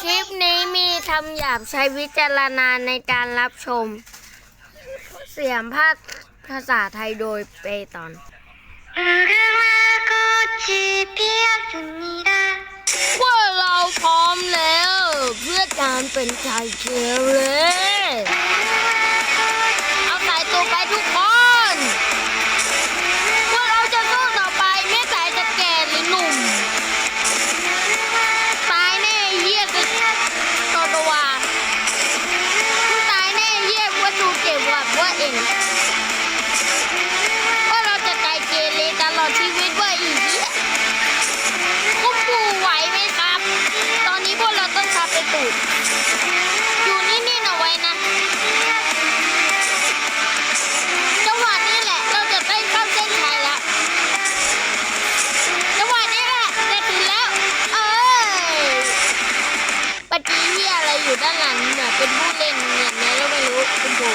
คลิปนี้มีคำหยาบใช้วิจารณาในการรับชม เสียงภาคภาษาไทยโดยเปตอนว่าเราพร้อมแล้ว เพื่อการเป็นชายเชียร์เลย เองว่าเราจะใจเกเรตลอดชีวิตว่าอีกคุณปู่ไหวไหมครับ ตอนนี้พวกเราต้องทาไปตูดอยู่นิ่งๆเอาไว้นะจังหวะนี้แหละเราจะได้เข้าเส้นชัยแล้วจังหวะนี้แหละจะถึงแล้ว เอ้ยปฏิเฮียอะไรอยู่ด้านหลังเนี่ยเป็นผู้เล่นเนี่ยไหนก็ไม่รู้คุณปู่